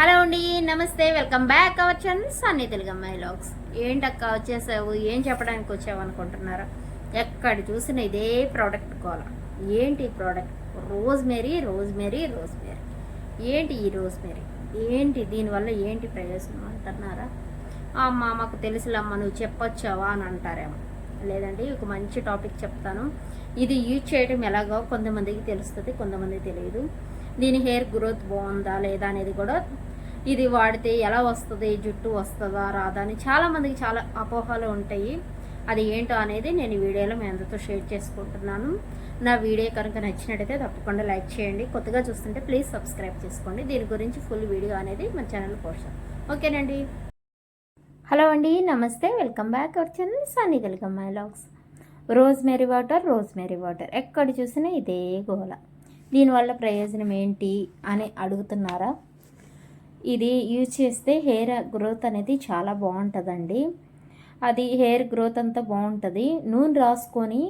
Hello అండి నమస్తే welcome back our channel Sunny Telugu అమ్మాయి లాగ్స్ ఏంటక్క వచ్చేసావు? ఏం చెప్పడానికి వచ్చావు అనుకుంటున్నారా? ఎక్కడ చూసిన ఇదే ప్రోడక్ట్ కోల. ఏంటి ఈ product rosemary rosemary rosemary ఏంటి ఈ రోజ్ మేరీ ఏంటి దీనివల్ల ఏంటి ప్రయోజనం అంటున్నారా? అమ్మ మాకు తెలుసులమ్మ నువ్వు చెప్పొచ్చావా అని అంటారేమో. లేదండి ఒక మంచి టాపిక్ చెప్తాను. ఇది యూజ్ చేయడం ఎలాగో కొంతమందికి తెలుస్తుంది కొంతమందికి తెలియదు. దీని హెయిర్ గ్రోత్ బాగుందా లేదా అనేది కూడా ఇది వాడితే ఎలా వస్తుంది జుట్టు వస్తుందా రాదా అని చాలామందికి చాలా అపోహలు ఉంటాయి. అది ఏంటో అనేది నేను వీడియోలో మీ అందరితో షేర్ చేసుకుంటున్నాను. నా వీడియో కనుక నచ్చినట్టయితే తప్పకుండా లైక్ చేయండి. కొత్తగా చూస్తుంటే ప్లీజ్ సబ్స్క్రైబ్ చేసుకోండి. దీని గురించి ఫుల్ వీడియో అనేది మన ఛానల్ కోసం ఓకేనండి. హలో అండి నమస్తే. Welcome back our channel Sunny my vlogs. Rosemary water rosemary water. ఎక్కడ చూసినా ఇదే గోల. దీనివల్ల ప్రయోజనం ఏంటి అని అడుగుతున్నారా? ఇది యూజ్ చేస్తే హెయిర్ గ్రోత్ అనేది చాలా బాగుంటుందండి. అది హెయిర్ గ్రోత్ అంతా బాగుంటుంది. నూనె రాసుకొని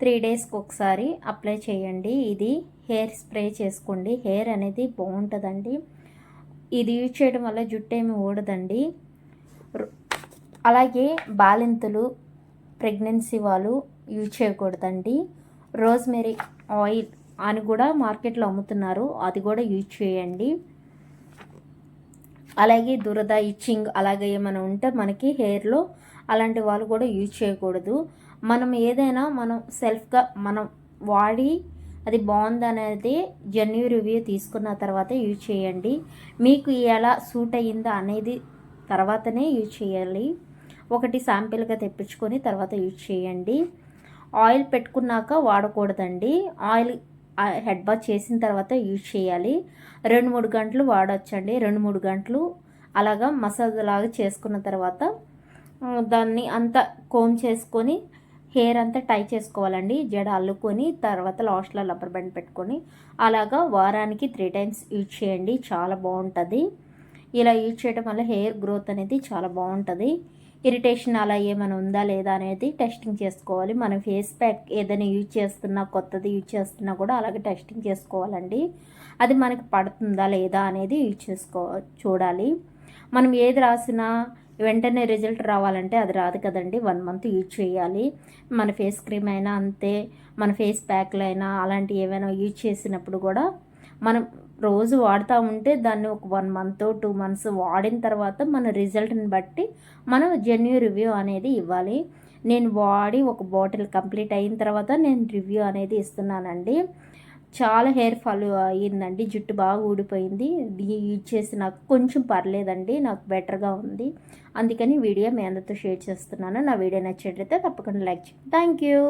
త్రీ డేస్కి ఒకసారి అప్లై చేయండి. ఇది హెయిర్ స్ప్రే చేసుకోండి. హెయిర్ అనేది బాగుంటుందండి. ఇది యూజ్ చేయడం వల్ల జుట్టు ఏమి ఊడదండి. అలాగే బాలింతలు ప్రెగ్నెన్సీ వాళ్ళు యూజ్ చేయకూడదండి. రోజ్మెరీ ఆయిల్ అని కూడా మార్కెట్లో అమ్ముతున్నారు. అది కూడా యూజ్ చేయండి. అలాగే దురద ఇచ్చింగ్ అలాగే ఏమైనా ఉంటే మనకి హెయిర్లో అలాంటి వాళ్ళు కూడా యూజ్ చేయకూడదు. మనం ఏదైనా మనం సెల్ఫ్గా మనం వాడి అది బాగుందనేది జెన్యూ రివ్యూ తీసుకున్న తర్వాత యూజ్ చేయండి. మీకు ఎలా సూట్ అయ్యిందా అనేది తర్వాతనే యూజ్ చేయాలి. ఒకటి శాంపిల్గా తెప్పించుకొని తర్వాత యూజ్ చేయండి. ఆయిల్ పెట్టుకున్నాక వాడకూడదండి. ఆయిల్ హెడ్ బాత్ చేసిన తర్వాత యూజ్ చేయాలి. రెండు మూడు గంటలు వాడొచ్చండి. రెండు మూడు గంటలు అలాగా మసాజ్ లాగా చేసుకున్న తర్వాత దాన్ని అంతా కోమ్ చేసుకొని హెయిర్ అంతా టై చేసుకోవాలండి. జడ అల్లుకొని తర్వాత లాస్ట్లో రబ్బర్ బ్యాండ్ పెట్టుకొని అలాగా వారానికి త్రీ టైమ్స్ యూజ్ చేయండి. చాలా బాగుంటుంది. ఇలా యూజ్ చేయడం వల్ల హెయిర్ గ్రోత్ అనేది చాలా బాగుంటుంది. ఇరిటేషన్ అలా ఏమైనా ఉందా లేదా అనేది టెస్టింగ్ చేసుకోవాలి. మనం ఫేస్ ప్యాక్ ఏదైనా యూజ్ చేస్తున్నా కొత్తది యూజ్ చేస్తున్నా కూడా అలాగే టెస్టింగ్ చేసుకోవాలండి. అది మనకి పడుతుందా లేదా అనేది యూజ్ చేసుకో చూడాలి. మనం ఏది రాసినా వెంటనే రిజల్ట్ రావాలంటే అది రాదు కదండి. వన్ మంత్ యూజ్ చేయాలి. మన ఫేస్ క్రీమ్ అయినా అంతే మన ఫేస్ ప్యాక్లు అయినా అలాంటి ఏమైనా యూజ్ చేసినప్పుడు కూడా మనం రోజు వాడుతూ ఉంటే దాన్ని ఒక వన్ మంత్ టూ మంత్స్ వాడిన తర్వాత మన రిజల్ట్ని బట్టి మనం జెన్యూ రివ్యూ అనేది ఇవ్వాలి. నేను వాడి ఒక బాటిల్ కంప్లీట్ అయిన తర్వాత నేను రివ్యూ అనేది ఇస్తున్నానండి. చాలా హెయిర్ ఫాల్ అయ్యిందండి. జుట్టు బాగా ఊడిపోయింది. యూజ్ చేసి నాకు కొంచెం పర్లేదండి. నాకు బెటర్గా ఉంది. అందుకని వీడియో మీ అందరితో షేర్ చేస్తున్నాను. నా వీడియో నచ్చేటైతే తప్పకుండా లైక్ చేయండి. Thank you.